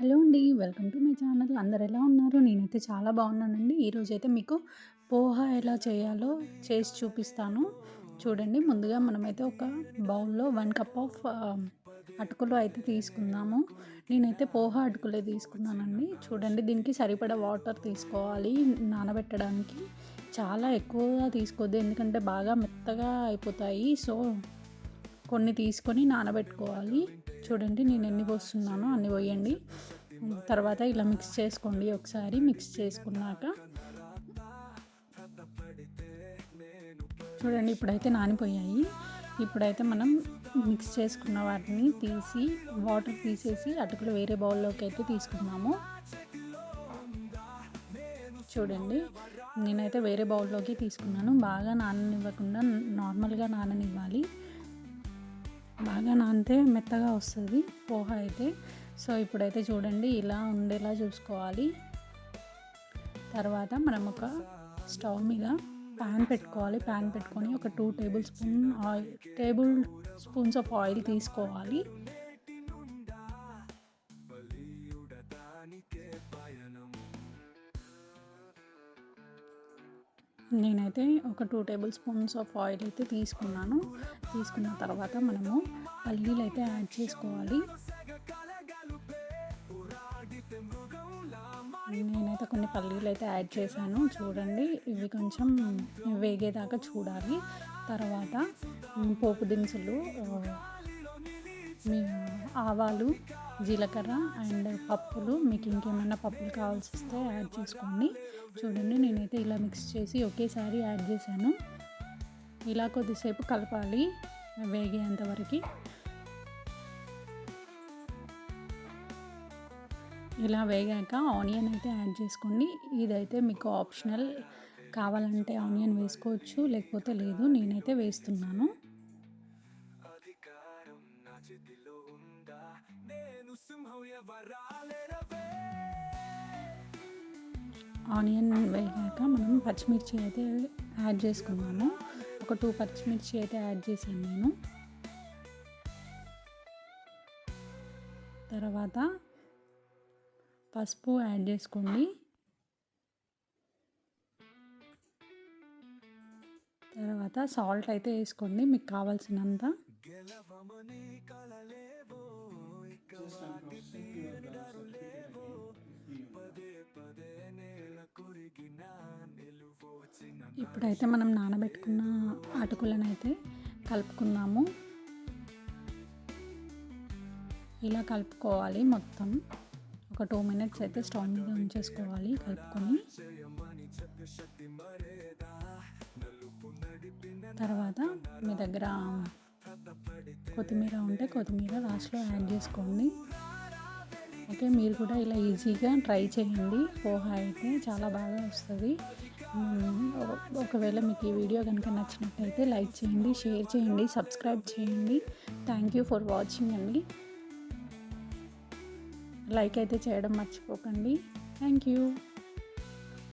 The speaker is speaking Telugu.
హలో అండి వెల్కమ్ టు మై ఛానల్. అందరు ఎలా ఉన్నారు? నేనైతే చాలా బాగున్నానండి. ఈరోజు అయితే మీకు పోహా ఎలా చేయాలో చేసి చూపిస్తాను. చూడండి ముందుగా మనమైతే ఒక బౌల్లో వన్ కప్ ఆఫ్ అటుకులు అయితే తీసుకుందాము. నేనైతే పోహా అటుకులే తీసుకున్నానండి. చూడండి దీనికి సరిపడా వాటర్ తీసుకోవాలి నానబెట్టడానికి. చాలా ఎక్కువగా తీసుకోవద్దు ఎందుకంటే బాగా మెత్తగా అయిపోతాయి. సో కొన్ని తీసుకొని నానబెట్టుకోవాలి. చూడండి నేను ఎన్ని పోస్తున్నానో అన్ని పోయండి. తర్వాత ఇలా మిక్స్ చేసుకోండి. ఒకసారి మిక్స్ చేసుకున్నాక చూడండి ఇప్పుడైతే నానిపోయాయి. ఇప్పుడైతే మనం మిక్స్ చేసుకున్న వాటిని తీసి వాటర్ తీసేసి అటుకులు వేరే బౌల్లోకి అయితే తీసుకున్నాము చూడండి నేనైతే వేరే బౌల్లోకి తీసుకున్నాను. బాగా నాననివ్వకుండా నార్మల్గా నాననివ్వాలి. బాగా నానితే మెత్తగా వస్తుంది పోహ అయితే. సో ఇప్పుడైతే చూడండి ఇలా ఉండేలా చూసుకోవాలి. తర్వాత మనం ఒక స్టవ్ మీద ప్యాన్ పెట్టుకోవాలి. ప్యాన్ పెట్టుకొని ఒక two tablespoon oil tablespoons of oil తీసుకోవాలి. నేనైతే ఒక two table spoons of oil అయితే తీసుకున్నాను. తీసుకున్న తర్వాత మనము పల్లీలు అయితే యాడ్ చేసుకోవాలి. నేనైతే కొన్ని పల్లీలు అయితే యాడ్ చేశాను. చూడండి ఇవి కొంచెం వేగేదాకా చూడాలి. తర్వాత పోపు దినుసులు మీ ఆవాలు జీలకర్ర అండ్ పప్పులు. మీకు ఇంకేమైనా పప్పులు కావాల్సి వస్తే యాడ్ చేసుకోండి. చూడండి నేనైతే ఇలా మిక్స్ చేసి ఒకేసారి యాడ్ చేశాను. ఇలా కొద్దిసేపు కలపాలి వేగేంతవరకు ఇలా వేగాక ఆనియన్ అయితే యాడ్ చేసుకోండి. ఇదైతే మీకు ఆప్షనల్. కావాలంటే ఆనియన్ వేసుకోవచ్చు లేకపోతే లేదు నేనైతే వేస్తున్నాను. ఆనియన్ వేగాక మనం పచ్చిమిర్చి అయితే యాడ్ చేసుకున్నాము ఒక టూ పచ్చిమిర్చి అయితే యాడ్ చేశాను నేను. తర్వాత పసుపు యాడ్ చేసుకోండి. తర్వాత సాల్ట్ అయితే వేసుకోండి. మీకు కావాల్సినంత. ఇప్పుడైతే మనం నానబెట్టుకున్న అటుకులను అయితే కలుపుకుందాము. ఇలా కలుపుకోవాలి మొత్తం. ఒక టూ మినిట్స్ అయితే స్టవ్ మీద ఉంచేసుకోవాలి కలుపుకొని. తర్వాత మీ దగ్గర కొత్తిమీర ఉంటే కొత్తిమీర లాస్ట్లో యాడ్ చేసుకోండి. ఓకే మీరు కూడా ఇలా ఈజీగా ట్రై చేయండి. పోహా అయితే చాలా బాగా వస్తుంది. ఒకవేళ మీకు ఈ వీడియో కనుక నచ్చినట్టయితే లైక్ చేయండి షేర్ చేయండి సబ్స్క్రైబ్ చేయండి. థ్యాంక్ యూ ఫర్ వాచింగ్ అండి. లైక్ అయితే చేయడం మర్చిపోకండి. Thank you